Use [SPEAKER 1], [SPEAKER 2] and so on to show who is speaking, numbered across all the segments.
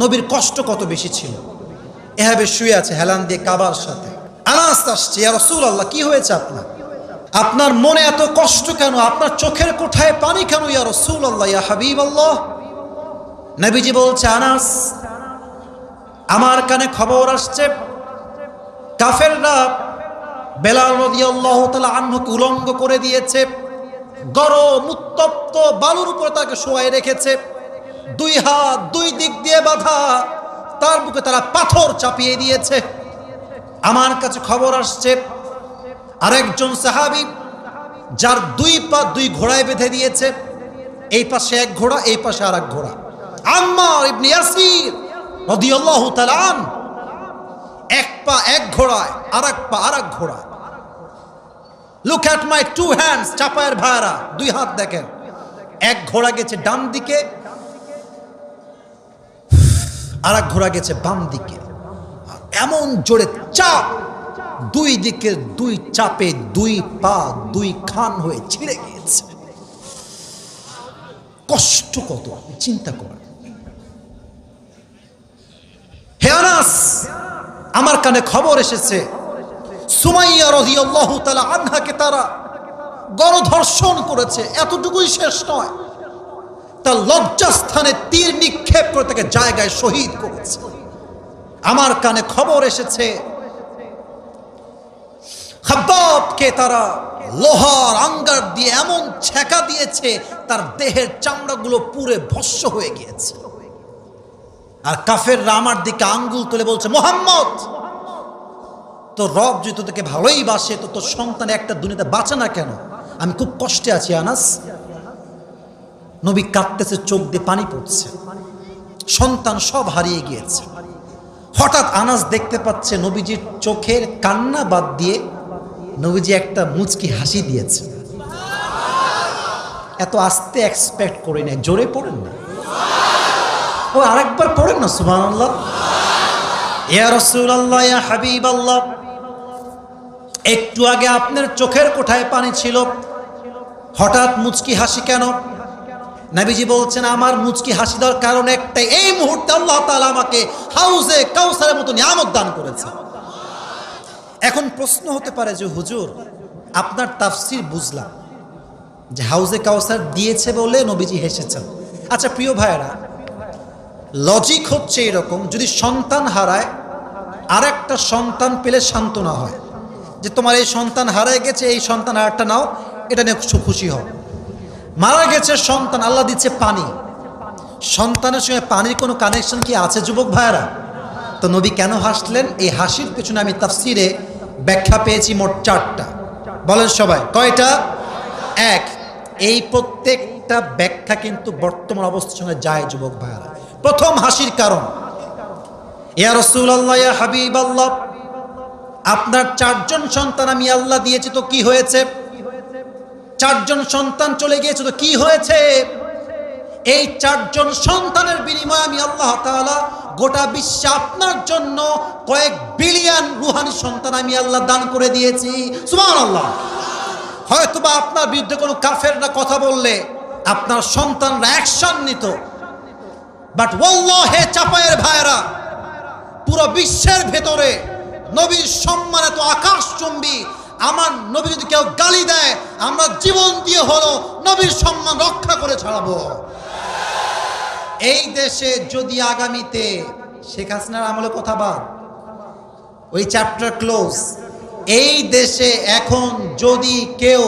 [SPEAKER 1] নবীর কষ্ট কত বেশি ছিল। এভাবে শুয়ে আছে হেলান দিয়ে কাবার সাথে। আনাস আসছে রসুল আল্লাহ কি হয়েছে আপনার? আপনার মনে এত কষ্ট কেন? আপনার চোখের কোঠায় পানি কেন? ইয়া রসুল আল্লাহ ইয়া হাবিব আল্লাহ নবীজি বলছে, আনাস, আমার কানে খবর আসছে, কাফেররা বেলাল রাদিয়াল্লাহু তাআলা আনহুকে উলঙ্গ করে দিয়েছে, গরম উত্তপ্ত বালুর উপর তাকে শোয়াই রেখেছে। দুই হাত দুই দিক দিয়ে বাঁধা। তার বুকে তারা পাথর চাপিয়ে দিয়েছে। আমার কাছে খবর আসছে, আরেকজন সাহাবি যার দুই পা দুই ঘোড়ায় বেঁধে দিয়েছে। এই পাশে এক ঘোড়া, এই পাশে আর এক ঘোড়া। আম্মার ইবনে ইয়াসির রাদিয়াল্লাহু তাআলা এক পা এক ঘোড়ায় আর এক পা আর এক look at my two hands চাপায়ের ভাড়া দুই হাত দেখেন। এক ঘোড়া গেছে ডান দিকে আর এক ঘোড়া গেছে বাম দিকে। এমন জোরে চাপ, দুই দিকে দুই চাপে দুই পা, দুই খান হয়ে ছিঁড়ে গিয়েছে। কষ্ট কত, আপনি চিন্তা করেন। হে আনাস, আমার কানে খবর এসেছে। সুমাইয়া রাদিয়াল্লাহু তাআলা আনহাকে তারা গণধর্ষণ করেছে। এতটুকুই শেষ নয়। তার লজ্জাস্থানে তীর নিক্ষেপ করে তাকে জায়গায় শহীদ করেছে। আমার কানে খবর এসেছে খাব্বাবকে তারা লোহার আঙ্গার দিয়ে এমন ছেকা দিয়েছে, তার দেহের চামড়াগুলো পুরে ভস্য হয়ে গিয়েছে। আর কাফেররা আমার দিকে আঙ্গুল তুলে বলছে, মোহাম্মদ তো রব যদি তোকে ভালোই বাসে, তো তোর সন্তান একটা দুনিয়াতে বাঁচে না কেন? আমি খুব কষ্টে আছি, আনাস। নবী কাঁদতেছে, চোখ দিয়ে পানি পড়ছে। সন্তান সব হারিয়ে গিয়েছে। হঠাৎ আনাস দেখতে পাচ্ছে নবীজির চোখের কান্না বাদ দিয়ে নবীজি একটা মুচকি হাসি দিয়েছে। এত আস্তে এক্সপেক্ট করি না জোরে পড়েন না ও আরেকবার পড়েন না সুবান আল্লাহ আল্লাহ একটু আগে আপনার চোখের কোঠায় পানি ছিল। হঠাৎ মুচকি হাসি কেন? নাবিজি বলছেন, আমার মুচকি হাসি দেওয়ার কারণ একটাই, এই মুহূর্তে আল্লাহ তাআলা আমাকে হাউজে কাউসারের মতো নিয়ামত দান করেছে। এখন প্রশ্ন হতে পারে যে, হুজুর, আপনার তাফসির বুঝলাম যে হাউজে কাউসার দিয়েছে বলে নবীজি হেসেছেন। আচ্ছা প্রিয় ভাইয়েরা, লজিক হচ্ছে এরকম, যদি সন্তান হারায় আর একটা সন্তান পেলে সান্ত্বনা হয় যে, তোমার এই সন্তান হারায় গেছে, এই সন্তান আর একটা নাও, এটা নিয়ে খুশি হও। মারা গেছে সন্তান, আল্লাহ দিচ্ছে পানি। সন্তানের সঙ্গে পানির কোনো কানেকশন কি আছে, যুবক ভাইয়েরা? তো নবী কেন হাসলেন? এই হাসির পেছনে আমি তাফসিরে ব্যাখ্যা পেয়েছি মোট চারটা। বলেন সবাই, কয়টা? এক, এই প্রত্যেকটা ব্যাখ্যা কিন্তু বর্তমান অবস্থার সঙ্গে যায়, যুবক ভাইয়েরা। প্রথম হাসির কারণ হাবিব আল্লাহ আপনার চারজন সন্তান আমি আল্লাহ দিয়েছি, তো কি হয়েছে? চারজন সন্তান চলে গিয়েছে তো কি হয়েছে? এই চারজন সন্তানের বিনিময়ে আমি আল্লাহ তাআলা গোটা বিশ্বে আপনার জন্য কয়েক বিলিয়ন রুহানি সন্তান আমি আল্লাহ দান করে দিয়েছি। সুমান আল্লাহ হয়তোবা আপনার বিরুদ্ধে কোনো কাফেররা কথা বললে আপনার সন্তানরা অ্যাকশন নিত বাট হে চাপায়ের ভাইরা পুরো বিশ্বের ভেতরে নবীর সম্মান এত আকাশচুম্বী আমার নবী যদি কেউ গালি দেয়, আমরা জীবন দিয়ে হলো নবীর সম্মান রক্ষা করে ছাড়াবো। এই দেশে যদি আগামীতে শেখ হাসিনার আমলে কথা বাদ, ওই চ্যাপ্টার ক্লোজ এই দেশে এখন যদি কেউ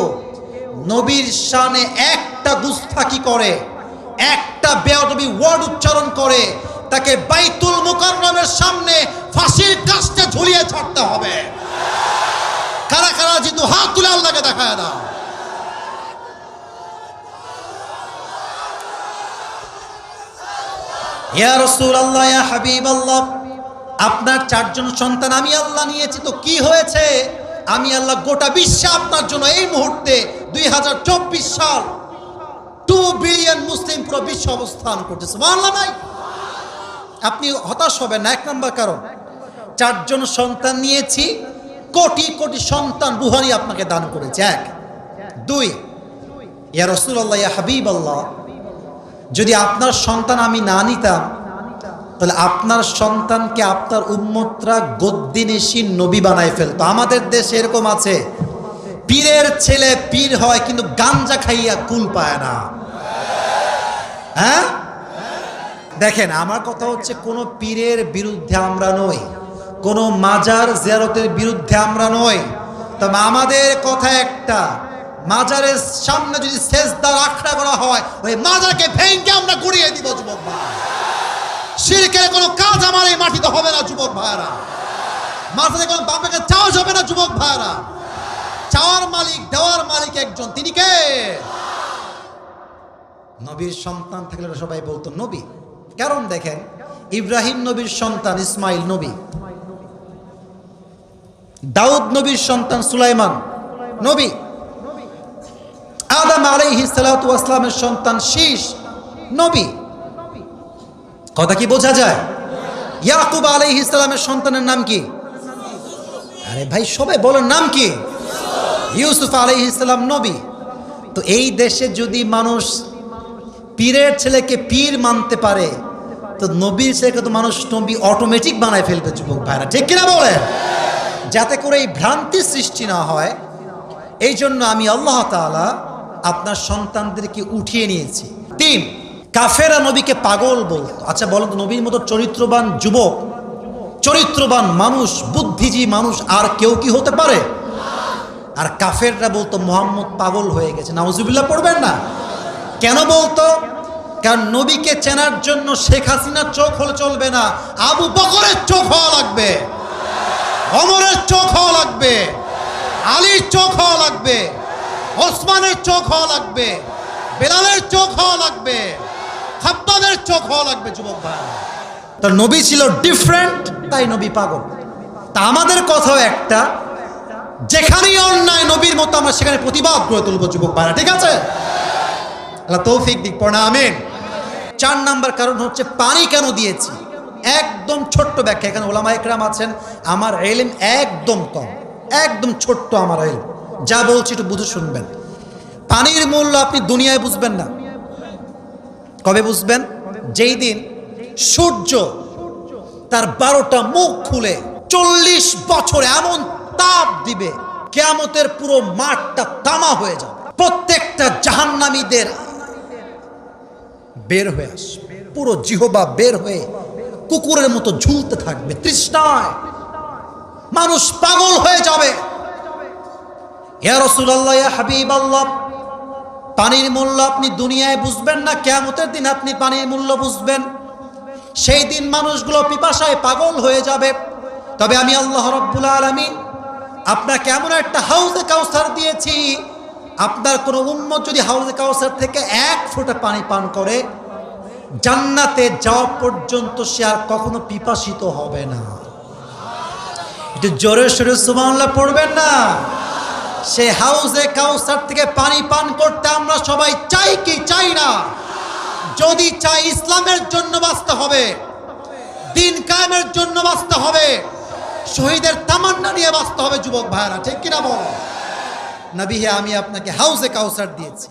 [SPEAKER 1] নবীর শানে একটা গুস্তাকি করে, একটা বেয়াদবি ওয়ার্ড উচ্চারণ করে, তাকে বাইতুল মুকাররমের সামনে ফাঁসির কাস্তে ঝুলিয়ে ছাড়তে হবে। কারা কারা যেহেতু হাত তুলে আল্লাহকে দেখায় দাও। আল্লাহ হাবিব আল্লাহ আপনার চারজন সন্তান আমি আল্লাহ নিয়েছি, তো কি হয়েছে? আমি আল্লাহ গোটা বিশ্বে আপনার জন্য এই মুহূর্তে দুই হাজার চব্বিশ সাল টু বিলিয়ন মুসলিম পুরো বিশ্ব অবস্থান করতেছে বাংলা নাই আপনি হতাশ হবেন এক নম্বর কারণ, চারজন সন্তান নিয়েছি কোটি কোটি সন্তান রুহানি আপনাকে দান করেছে। এক। দুই, ইয়া রসুল আল্লাহ ইয়া হাবিব আল্লাহ যদি আপনার সন্তান আমি না নিতাম, তাহলে আপনার সন্তানকে আপনার উম্মতরা গদ্দিনেশি নবী বানায় ফেলতো। আমাদের দেশে এরকম আছে। পীরের ছেলে পীর হয়, কিন্তু গাঞ্জা খাইয়া কুল পায় না। হ্যাঁ? দেখেন, আমার কথা হচ্ছে কোনো পীরের বিরুদ্ধে আমরা নই। কোনো মাজার জিয়ারতের বিরুদ্ধে আমরা নই। তবে আমাদের কথা একটা, মাজারের সামনে যদি শেষদার আখড়া করা হয়, ওই মাজারকে ভেঙে আমরা গুড়িয়ে দিব, যুবক ভাই। শিরকের কোনো কাজ আমার এই মাটিতে হবে না, যুবক ভাইরা। মাটিতে কোনো বাপকে চাওয়া যাবে না, যুবক ভাইরা। চাওয়ার মালিক, দেওয়ার মালিক একজন। তিনি কে? নবীর সন্তান থাকলে সবাই বলতো, নবী। কারণ দেখেন, ইব্রাহিম নবীর সন্তান, ইসমাইল নবী। দাউদ নবীর সন্তান সুলাইমান। নবী। আদম আলাইহি সন্তান শীষ। নবী। কথা কি বোঝা যায়? ইয়াকুব আলাইহি সন্তানের নাম কি? আরে ভাই, সবাই বলেন নাম কি? ইউসুফ আলাইহি নবী। তো এই দেশে যদি মানুষ পীরের ছেলেকে পীর মানতে পারে, তো নবীর ছেলেকে তো মানুষ নবী অটোমেটিক বানায় ফেলবে, যুবক ভাইরা। ঠিক কিনা বলেন? যাতে করে এই ভ্রান্তি সৃষ্টি না হয়, এই জন্য আমি আল্লাহ তাআলা আপনার সন্তানদেরকে উঠিয়ে নিয়েছি। তিন, কাফেরা নবীকে পাগল বলতো। আচ্ছা বলুন তো, নবীর মতো চরিত্রবান যুবক, চরিত্রবান মানুষ, বুদ্ধিজীবী মানুষ আর কেউ কি হতে পারে? আর কাফেররা বলতো, মোহাম্মদ পাগল হয়ে গেছে। নাউজুবিল্লাহ পড়বেন না? কেন বলতো? কারণ নবীকে চেনার জন্য শেখ হাসিনার চোখ হলে চলবে না, আবু বকরের চোখ হওয়া লাগবে। অমরের চোখ হওয়া লাগবে। আলীর চোখ হওয়া লাগবে। ওসমানের চোখ হওয়া লাগবে। বেলালের চোখ হওয়া লাগবে। খাব্বাদের চোখ হওয়া লাগবে, যুবক ভাই তো নবী ছিল ডিফারেন্ট তাই নবী পাগল। তা আমাদের কথাও একটা। যেখানেই অন্যায় নবীর মতো আমরা সেখানে প্রতিবাদ গড়ে তুলবো, যুবক ভাইরা ঠিক আছে? আল্লাহ তৌফিক দিক, পড়া আমিন। চার নাম্বার কারণ হচ্ছে, পানি কেন দিয়েছি? একদম ছোট্ট ব্যাখ্যা। এখানে ওলামা একরাম আছেন। আমার এলিম একদম কম, একদম ছোট্ট আমার এলিম। যা বলছি একটু বুঝে শুনবেন। পানির মূল্য আপনি দুনিয়ায় বুঝবেন না। কবে বুঝবেন? যেই দিন সূর্য তার বারোটা মুখ খুলে চল্লিশ বছর এমন তাপ দিবে, কেয়ামতের পুরো মাঠটা তামা হয়ে যাবে। প্রত্যেকটা জাহান্নামীদের বের হয়ে আসবে। পুরো জিহবা বের হয়ে কুকুরের মতো ঝুলতে থাকবে, তৃষ্ণায়। মানুষ পাগল হয়ে যাবে। পানির মূল্য আপনি দুনিয়ায় বুঝবেন না কেমতের দিন আপনি পানির মূল্য বুঝবেন। সেই দিন মানুষগুলো পিপাসায় পাগল হয়ে যাবে। তবে আমি আল্লাহ রব্বুল আলমিন আপনাকে এমন একটা হাউজে কাউসার দিয়েছি, আপনার কোনো উম্মত যদি হাউজে কাউসার থেকে এক ফোঁটা পানি পান করে জান্নাতে যাওয়া পর্যন্ত সে আর কখনো পিপাসিত হবে না। একটু জোরে সোরে সুমাল্লাহ পড়বেন না? সে হাউজে কাউসার থেকে পানি পান করতে আমরা সবাই চাই কি চাই না? যদি চাই ইসলামের জন্য বাঁচতে হবে, দিন কায়েমের জন্য বাঁচতে হবে, শহীদের তামান্না নিয়ে বাঁচতে হবে, যুবক ভাইরা ঠিক কিনা বল? নবী আমি আপনাকে হাউজে কাউসার দিয়েছি।